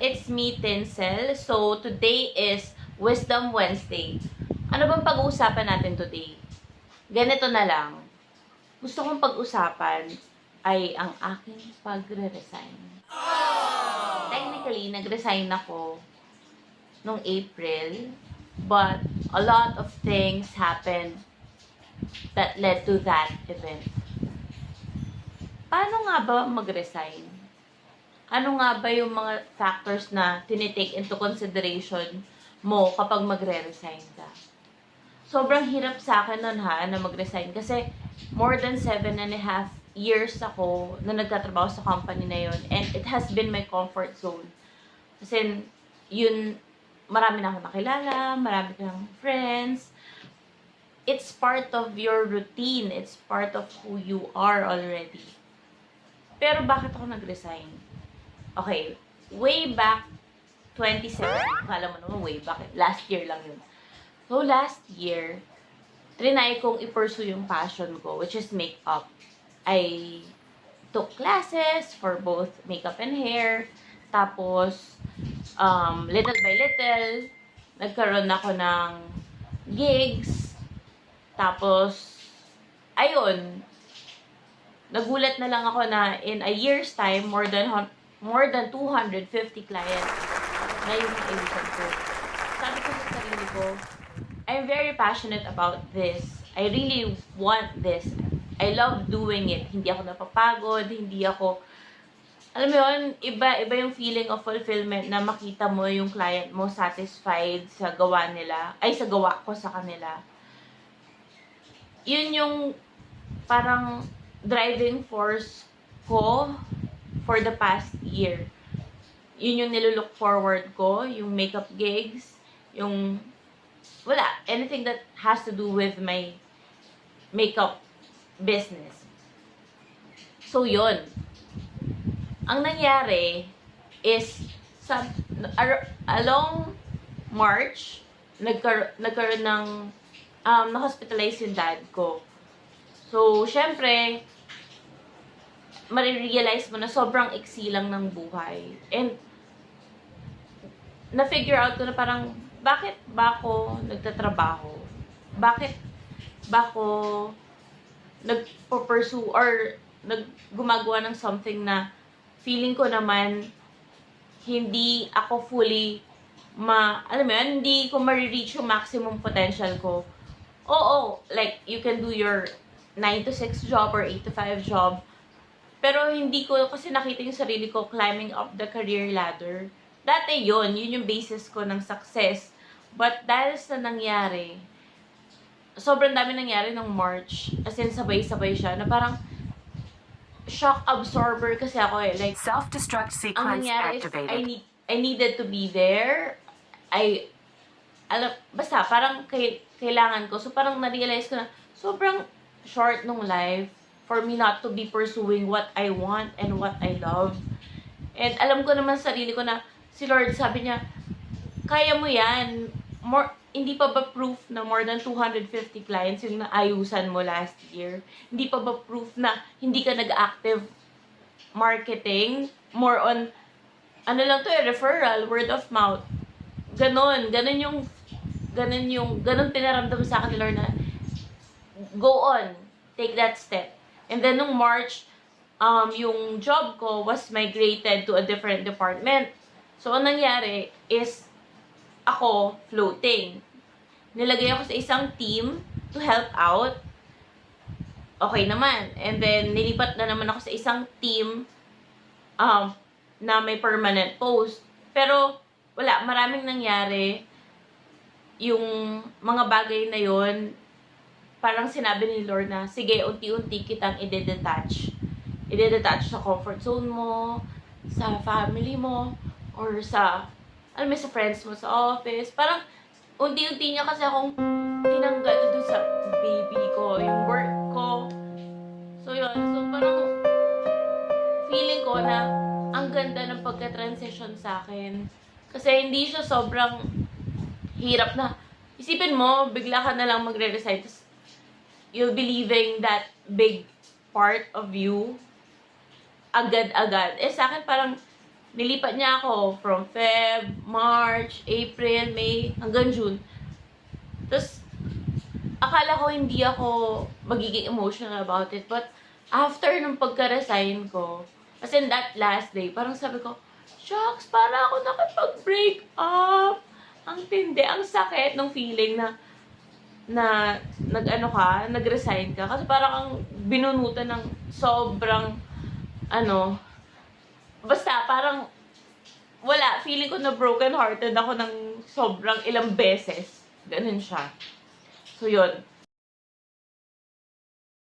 It's me, Tinsel. So, today is Wisdom Wednesday. Ano bang pag-uusapan natin today? Ganito na lang. Gusto kong pag-usapan ay ang aking pagre-resign. Technically, nag-resign ako nung April, but a lot of things happened that led to that event. Paano nga ba mag-resign? Ano nga ba yung mga factors na tinitake into consideration mo kapag magre-resign ka? Sobrang hirap sa akin nun ha, na mag-resign kasi more than seven and a half years ako na nagtatrabaho sa company na yun and it has been my comfort zone. Kasi yun, marami na akong nakilala, marami kang friends. It's part of your routine. It's part of who you are already. Pero bakit ako nag-resign? Okay, way back 2017, kala mo naman way back, last year lang yun. So last year, trinay kong i-pursue yung passion ko, which is makeup. I took classes for both makeup and hair. Tapos, um, little by little, nagkaroon ako ng gigs. Tapos, ayun, nagulat na lang ako na in a year's time, more than more than 250 clients na yung naiwisan ko. Sabi ko sa sarili ko, I'm very passionate about this. I really want this. I love doing it. Hindi ako napapagod, hindi ako alam mo yun, iba, iba yung feeling of fulfillment na makita mo yung client mo satisfied sa gawa nila, ay sa gawa ko sa kanila. Yun yung parang driving force ko for the past year. Yun yung nilulook forward ko, yung makeup gigs, yung wala, anything that has to do with my makeup business. So, yun. Ang nangyari is, sa, ar- along March, nagkar- nagkaroon ng, um, na-hospitalize yung dad ko. So, syempre, marirealize mo na sobrang iksi lang ng buhay. And, na-figure out ko na parang, bakit ba ako nagtatrabaho? Bakit ba ako nagpo-pursue or nag gumagawa ng something na feeling ko naman hindi ako fully ma, alam mo yun, hindi ko ma-reach yung maximum potential ko. Oo, like, you can do your 9 to 6 job or 8 to 5 job. Pero hindi ko kasi nakita yung sarili ko climbing up the career ladder. Dati yon yun yung basis ko ng success. But dahil sa nangyari, sobrang dami nangyari nung March. As in, sabay-sabay siya. Na parang, shock absorber kasi ako eh. Like, Self-destruct ang sequence nangyari is, I, activated. need, I needed to be there. I, alam, basta, parang kay, kailangan ko. So, parang na-realize ko na, sobrang short nung life for me not to be pursuing what I want and what I love. And alam ko naman sa sarili ko na, si Lord sabi niya, kaya mo yan. More, hindi pa ba proof na more than 250 clients yung naayusan mo last year? Hindi pa ba proof na hindi ka nag-active marketing? More on, ano lang to eh, referral, word of mouth. Ganon, ganon yung, ganon yung, ganon pinaramdam sa akin ni Lord na, go on, take that step. And then nung March, um, yung job ko was migrated to a different department. So, ang nangyari is, ako floating. Nilagay ako sa isang team to help out. Okay naman. And then, nilipat na naman ako sa isang team um, na may permanent post. Pero, wala. Maraming nangyari. Yung mga bagay na yon parang sinabi ni Lord na, sige, unti-unti kitang ide-detach. Ide-detach sa comfort zone mo, sa family mo, or sa, alam mo, sa friends mo sa office. Parang, unti-unti niya kasi akong tinanggal doon sa baby ko, yung work ko. So, yun. So, parang, feeling ko na, ang ganda ng pagka-transition sa akin. Kasi hindi siya sobrang hirap na, isipin mo, bigla ka na lang magre-resign, you'll be leaving that big part of you agad-agad. Eh, sa akin parang nilipat niya ako from Feb, March, April, May, hanggang June. Tapos, akala ko hindi ako magiging emotional about it. But, after nung pagka-resign ko, as in that last day, parang sabi ko, shucks, para ako nakapag-break up. Ang tindi, ang sakit ng feeling na na nag-ano ka, nag-resign ka. Kasi parang ang binunutan ng sobrang, ano, basta parang, wala, feeling ko na broken hearted ako ng sobrang ilang beses. Ganun siya. So, yun.